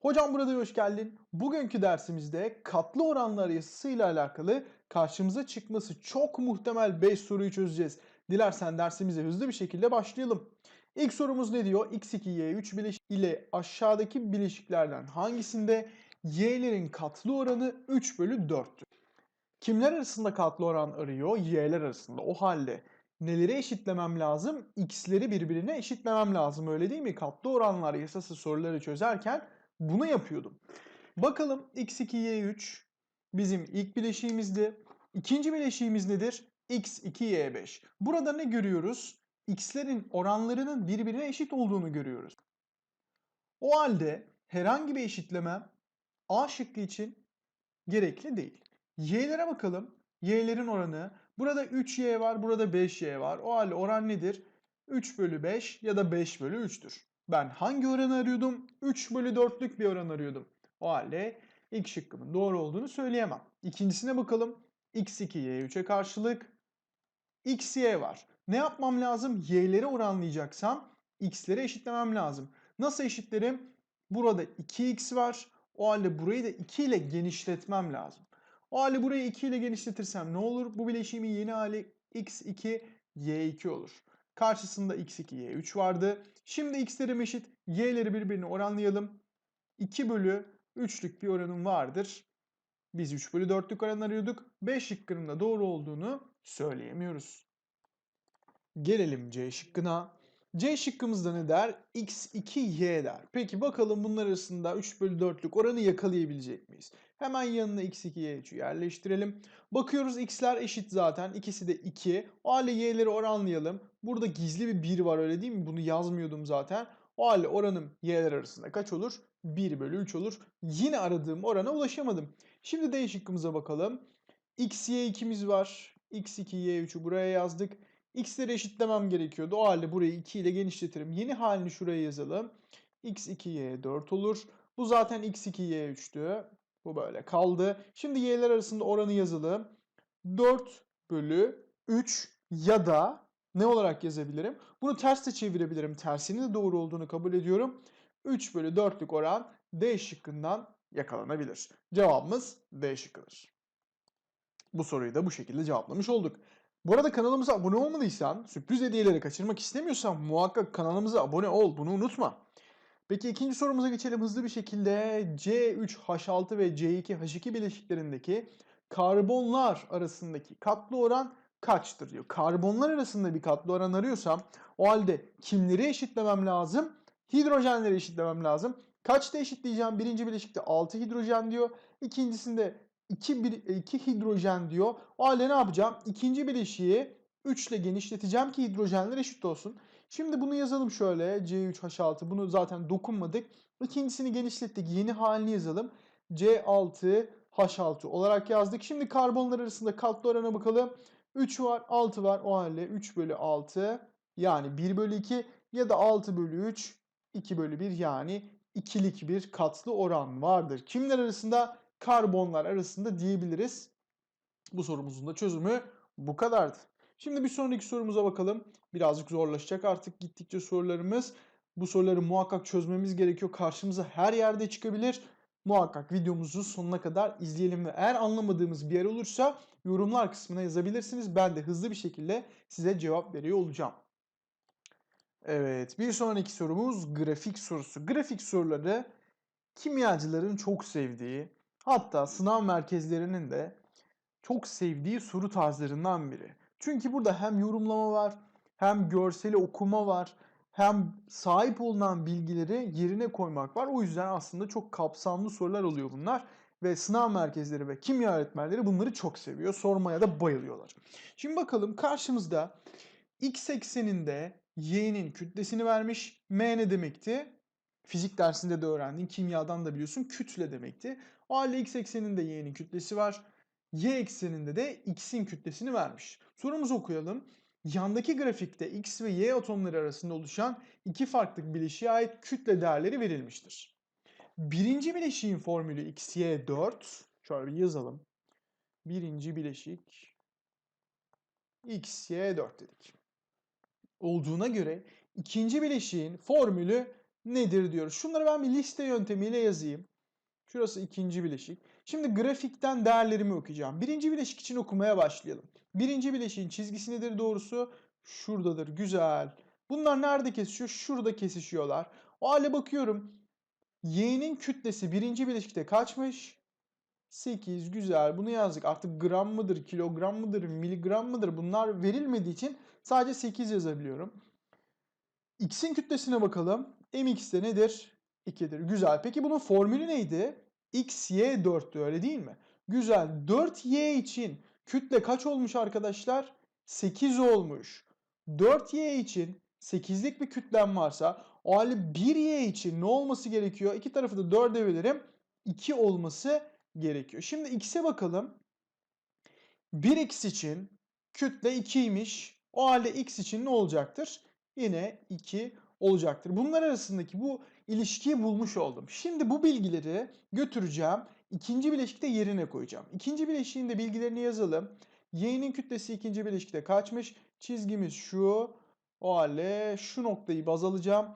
Hocam burada hoş geldin. Bugünkü dersimizde katlı oranlar yasasıyla alakalı karşımıza çıkması çok muhtemel 5 soruyu çözeceğiz. Dilersen dersimize hızlı bir şekilde başlayalım. İlk sorumuz ne diyor? x2, y3 bileşik ile aşağıdaki bileşiklerden hangisinde y'lerin katlı oranı 3 bölü 4'tür? Kimler arasında katlı oran arıyor? Y'ler arasında. O halde neleri eşitlemem lazım? X'leri birbirine eşitlemem lazım öyle değil mi? Katlı oranlar yasası soruları çözerken bunu yapıyordum. Bakalım x2, y3 bizim ilk bileşiğimizdi. İkinci bileşiğimiz nedir? x2, y5. Burada ne görüyoruz? x'lerin oranlarının birbirine eşit olduğunu görüyoruz. O halde herhangi bir eşitlemem A şıkkı için gerekli değil. Y'lere bakalım. Y'lerin oranı. Burada 3Y var, burada 5Y var. O halde oran nedir? 3 bölü 5 ya da 5 bölü 3'tür. Ben hangi oranı arıyordum? 3 bölü 4'lük bir oran arıyordum. O halde ilk şıkkımın doğru olduğunu söyleyemem. İkincisine bakalım. x2, y3'e karşılık x, y var. Ne yapmam lazım? Y'leri oranlayacaksam x'leri eşitlemem lazım. Nasıl eşitlerim? Burada 2x var. O halde burayı da 2 ile genişletmem lazım. O halde burayı 2 ile genişletirsem ne olur? Bu bileşiğimin yeni hali x2, y2 olur. Karşısında x2, y3 vardı. Şimdi x'lerim eşit. y'leri birbirine oranlayalım. 2 bölü 3'lük bir oranım vardır. Biz 3 bölü 4'lük oran arıyorduk. 5 şıkkının da doğru olduğunu söyleyemiyoruz. Gelelim C şıkkına. C şıkkımızda ne der? x2y der. Peki bakalım bunlar arasında 3 bölü 4'lük oranı yakalayabilecek miyiz? Hemen yanına x2y3'ü yerleştirelim. Bakıyoruz x'ler eşit zaten. İkisi de 2. O halde y'leri oranlayalım. Burada gizli bir 1 var öyle değil mi? Bunu yazmıyordum zaten. O halde oranım y'ler arasında kaç olur? 1 bölü 3 olur. Yine aradığım orana ulaşamadım. Şimdi D şıkkımıza bakalım. x, y 2'miz var. x2, y3'ü buraya yazdık. X'leri eşitlemem gerekiyordu. O halde burayı 2 ile genişletirim. Yeni halini şuraya yazalım. x2, y4 olur. Bu zaten x2, y3'tü. Bu böyle kaldı. Şimdi y'ler arasında oranı yazalım. 4 bölü 3 ya da ne olarak yazabilirim? Bunu ters de çevirebilirim. Tersinin de doğru olduğunu kabul ediyorum. 3 bölü 4'lük oran D şıkkından yakalanabilir. Cevabımız D şıkkıdır. Bu soruyu da bu şekilde cevaplamış olduk. Bu arada kanalımıza abone olmadıysan, sürpriz hediyeleri kaçırmak istemiyorsan muhakkak kanalımıza abone ol. Bunu unutma. Peki ikinci sorumuza geçelim hızlı bir şekilde. C3H6 ve C2H2 bileşiklerindeki karbonlar arasındaki katlı oran kaçtır diyor. Karbonlar arasında bir katlı oran arıyorsam o halde kimleri eşitlemem lazım? Hidrojenleri eşitlemem lazım. Kaçta eşitleyeceğim? Birinci bileşikte 6 hidrojen diyor. İkincisinde 2, 2 hidrojen diyor. O halde ne yapacağım? İkinci bileşiği 3 ile genişleteceğim ki hidrojenler eşit olsun. Şimdi bunu yazalım şöyle. C3H6 bunu zaten dokunmadık. İkincisini genişlettik. Yeni halini yazalım. C6H6 olarak yazdık. Şimdi karbonlar arasında katlı orana bakalım. 3 var 6 var. O halde 3 bölü 6 yani 1 bölü 2 ya da 6 bölü 3 2 bölü 1 yani ikilik bir katlı oran vardır. Kimler arasında? Karbonlar arasında diyebiliriz. Bu sorumuzun da çözümü bu kadardı. Şimdi bir sonraki sorumuza bakalım. Birazcık zorlaşacak artık gittikçe sorularımız. Bu soruları muhakkak çözmemiz gerekiyor. Karşımıza her yerde çıkabilir. Muhakkak videomuzu sonuna kadar izleyelim ve eğer anlamadığımız bir yer olursa yorumlar kısmına yazabilirsiniz. Ben de hızlı bir şekilde size cevap veriyor olacağım. Evet bir sonraki sorumuz grafik sorusu. Grafik soruları kimyacıların çok sevdiği hatta sınav merkezlerinin de çok sevdiği soru tarzlarından biri. Çünkü burada hem yorumlama var, hem görseli okuma var, hem sahip olunan bilgileri yerine koymak var. O yüzden aslında çok kapsamlı sorular oluyor bunlar. Ve sınav merkezleri ve kimya öğretmenleri bunları çok seviyor. Sormaya da bayılıyorlar. Şimdi bakalım karşımızda x ekseninde y'nin kütlesini vermiş. M ne demekti? Fizik dersinde de öğrendin. Kimyadan da biliyorsun. Kütle demekti. O halde x ekseninde y'nin kütlesi var. Y ekseninde de x'in kütlesini vermiş. Sorumuzu okuyalım. Yandaki grafikte x ve y atomları arasında oluşan iki farklı bileşiğe ait kütle değerleri verilmiştir. Birinci bileşiğin formülü xy4. Şöyle bir yazalım. Birinci bileşik xy4 dedik. Olduğuna göre ikinci bileşiğin formülü nedir diyoruz. Şunları ben bir liste yöntemiyle yazayım. Şurası ikinci bileşik. Şimdi grafikten değerlerimi okuyacağım. Birinci bileşik için okumaya başlayalım. Birinci bileşiğin çizgisi nedir doğrusu? Şuradadır. Güzel. Bunlar nerede kesişiyor? Şurada kesişiyorlar. O hale bakıyorum. Y'nin kütlesi birinci bileşikte kaçmış? 8 güzel bunu yazdık. Artık gram mıdır, kilogram mıdır, miligram mıdır bunlar verilmediği için sadece 8 yazabiliyorum. X'in kütlesine bakalım. Mx de nedir? 2'dir. Güzel. Peki bunun formülü neydi? x, y 4'tü öyle değil mi? Güzel. 4y için kütle kaç olmuş arkadaşlar? 8 olmuş. 4y için 8'lik bir kütlem varsa o halde 1y için ne olması gerekiyor? İki tarafı da 4'e bölerim. 2 olması gerekiyor. Şimdi x'e bakalım. 1x için kütle 2'ymiş. O halde x için ne olacaktır? Yine 2 olacaktır. Bunlar arasındaki bu ilişkiyi bulmuş oldum. Şimdi bu bilgileri götüreceğim. ikinci bileşikte yerine koyacağım. İkinci bileşiğin de bilgilerini yazalım. Y'nin kütlesi ikinci bileşikte kaçmış? Çizgimiz şu. O halde şu noktayı baz alacağım.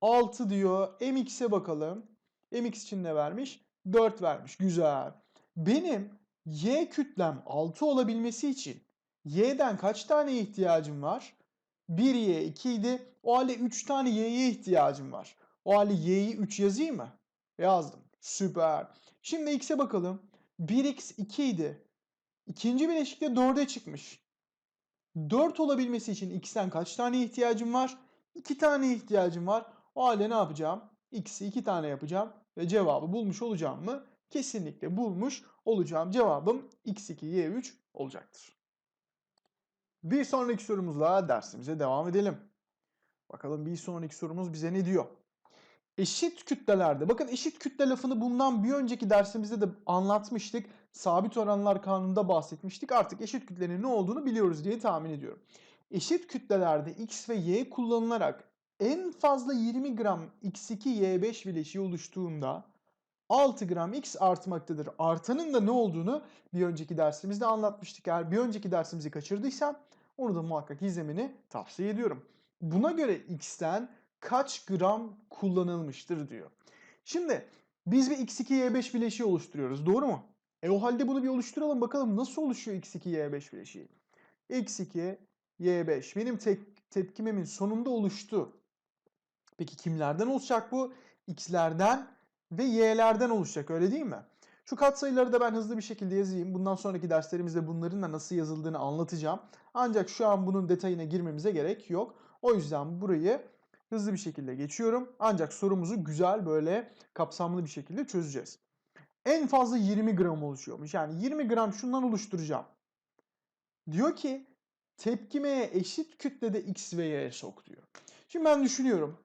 6 diyor. mx'e bakalım. mx için ne vermiş? 4 vermiş. Güzel. Benim y kütlem 6 olabilmesi için y'den kaç tane ihtiyacım var? 1y 2 idi. O halde 3 tane y'ye ihtiyacım var. O halde y'yi 3 yazayım mı? Yazdım. Süper. Şimdi x'e bakalım. 1x 2 idi. İkinci bileşikte 4'e çıkmış. 4 olabilmesi için x'ten kaç tane ihtiyacım var? 2 tane ihtiyacım var. O halde ne yapacağım? x'i 2 tane yapacağım ve cevabı bulmuş olacağım mı? Kesinlikle bulmuş olacağım. Cevabım x2 y3 olacaktır. Bir sonraki sorumuzla dersimize devam edelim. Bakalım bir sonraki sorumuz bize ne diyor? Eşit kütlelerde, bakın eşit kütle lafını bundan bir önceki dersimizde de anlatmıştık. Sabit oranlar kanununda bahsetmiştik. Artık eşit kütlenin ne olduğunu biliyoruz diye tahmin ediyorum. Eşit kütlelerde x ve y kullanılarak en fazla 20 gram x2 y5 bileşiği oluştuğunda 6 gram x artmaktadır. Artanın da ne olduğunu bir önceki dersimizde anlatmıştık. Eğer bir önceki dersimizi kaçırdıysan onu da muhakkak izlemeni tavsiye ediyorum. Buna göre x'ten kaç gram kullanılmıştır diyor. Şimdi biz bir x2 y5 bileşiği oluşturuyoruz. Doğru mu? E o halde bunu bir oluşturalım bakalım nasıl oluşuyor x2 y5 bileşiği. x2 y5 benim tek, tepkimemin sonunda oluştu. Peki kimlerden oluşacak bu? X'lerden ve Y'lerden oluşacak öyle değil mi? Şu katsayıları da ben hızlı bir şekilde yazayım. Bundan sonraki derslerimizde bunların da nasıl yazıldığını anlatacağım. Ancak şu an bunun detayına girmemize gerek yok. O yüzden burayı hızlı bir şekilde geçiyorum. Ancak sorumuzu güzel böyle kapsamlı bir şekilde çözeceğiz. En fazla 20 gram oluşuyormuş. Yani 20 gram şundan oluşturacağım. Diyor ki tepkimeye eşit kütlede X ve Y sok diyor. Şimdi ben düşünüyorum.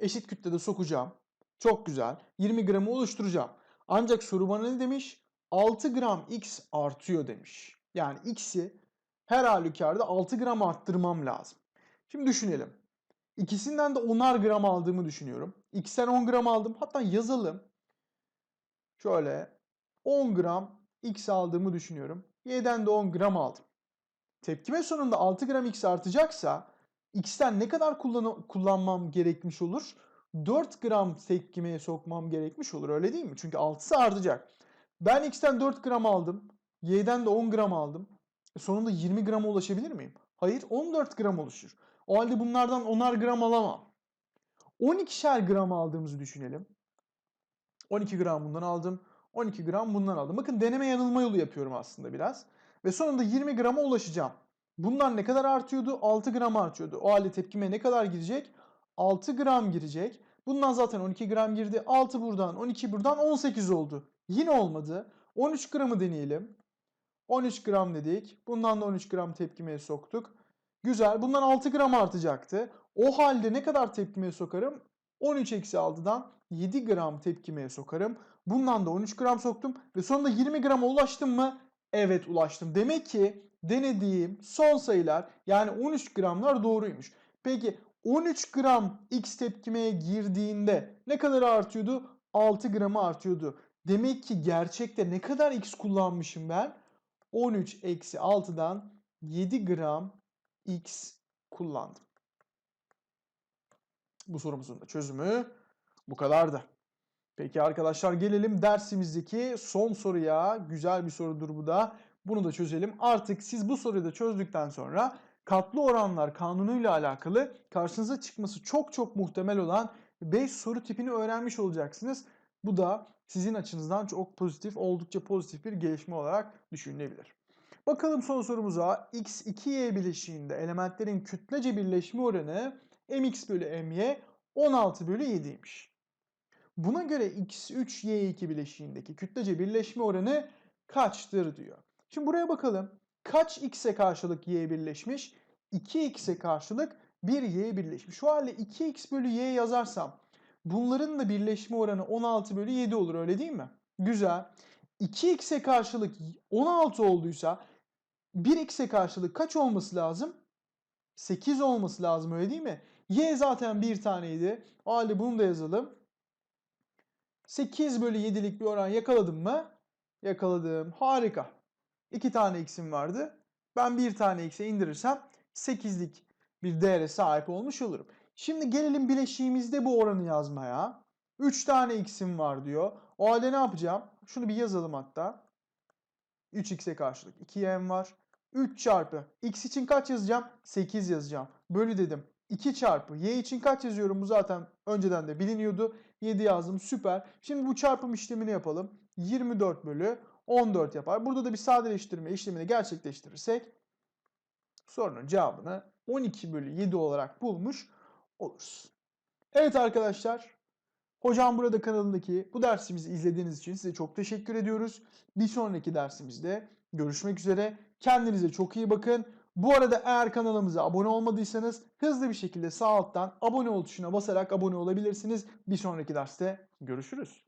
Eşit kütlede sokacağım. Çok güzel. 20 gramı oluşturacağım. Ancak soru bana ne demiş? 6 gram X artıyor demiş. Yani X'i her halükarda 6 gram arttırmam lazım. Şimdi düşünelim. İkisinden de 10'ar gram aldığımı düşünüyorum. X'ten 10 gram aldım. Hatta yazalım. Şöyle 10 gram X aldığımı düşünüyorum. Y'den de 10 gram aldım. Tepkime sonunda 6 gram X artacaksa X'ten ne kadar kullan kullanmam gerekmiş olur? 4 gram tepkimeye sokmam gerekmiş olur öyle değil mi? Çünkü 6'sı artacak. Ben X'ten 4 gram aldım. Y'den de 10 gram aldım. E sonunda 20 grama ulaşabilir miyim? Hayır 14 gram oluşur. O halde bunlardan 10'ar gram alamam. 12'şer gram aldığımızı düşünelim. 12 gram bundan aldım. 12 gram bundan aldım. Bakın deneme yanılma yolu yapıyorum aslında biraz. Ve sonunda 20 grama ulaşacağım. Bunlar ne kadar artıyordu? 6 gram artıyordu. O halde tepkime ne kadar girecek? 6 gram girecek. Bundan zaten 12 gram girdi. 6 buradan, 12 buradan 18 oldu. Yine olmadı. 13 gramı deneyelim. 13 gram dedik. Bundan da 13 gram tepkimeye soktuk. Güzel. Bundan 6 gram artacaktı. O halde ne kadar tepkimeye sokarım? 13 eksi 6'dan 7 gram tepkimeye sokarım. Bundan da 13 gram soktum. Ve sonunda 20 grama ulaştım mı? Evet ulaştım. Demek ki denediğim son sayılar yani 13 gramlar doğruymuş. Peki 13 gram X tepkimeye girdiğinde ne kadar artıyordu? 6 gramı artıyordu. Demek ki gerçekte ne kadar X kullanmışım ben? 13 eksi 6'dan 7 gram X kullandım. Bu sorumuzun da çözümü bu kadardı. Peki arkadaşlar gelelim dersimizdeki son soruya. Güzel bir sorudur bu da. Bunu da çözelim. Artık siz bu soruyu da çözdükten sonra katlı oranlar kanunuyla alakalı karşınıza çıkması çok çok muhtemel olan 5 soru tipini öğrenmiş olacaksınız. Bu da sizin açınızdan çok pozitif, oldukça pozitif bir gelişme olarak düşünülebilir. Bakalım son sorumuza. x2y bileşiğinde elementlerin kütlece birleşme oranı mx bölü my 16 bölü 7'ymiş. Buna göre x3y2 bileşiğindeki kütlece birleşme oranı kaçtır diyor. Şimdi buraya bakalım. Kaç x'e karşılık y birleşmiş? 2x'e karşılık 1y birleşmiş. Şu halde 2x bölü y yazarsam bunların da birleşme oranı 16 bölü 7 olur öyle değil mi? Güzel. 2x'e karşılık 16 olduysa 1x'e karşılık kaç olması lazım? 8 olması lazım öyle değil mi? Y zaten bir taneydi. O halde bunu da yazalım. 8 bölü 7'lik bir oran yakaladım mı? Yakaladım. Harika. 2 tane x'im vardı. Ben bir tane x'e indirirsem 8'lik bir değere sahip olmuş olurum. Şimdi gelelim bileşiğimizde bu oranı yazmaya. 3 tane x'im var diyor. O halde ne yapacağım? Şunu bir yazalım hatta. 3x'e karşılık 2y'm var. 3 çarpı x için kaç yazacağım? 8 yazacağım. Bölü dedim. 2 çarpı y için kaç yazıyorum? Bu zaten önceden de biliniyordu. 7 yazdım süper. Şimdi bu çarpım işlemini yapalım. 24 bölü 14 yapar. Burada da bir sadeleştirme işlemini gerçekleştirirsek sorunun cevabını 12 bölü 7 olarak bulmuş oluruz. Evet arkadaşlar. Hocam burada kanalındaki bu dersimizi izlediğiniz için size çok teşekkür ediyoruz. Bir sonraki dersimizde görüşmek üzere. Kendinize çok iyi bakın. Bu arada eğer kanalımıza abone olmadıysanız hızlı bir şekilde sağ alttan abone ol tuşuna basarak abone olabilirsiniz. Bir sonraki derste görüşürüz.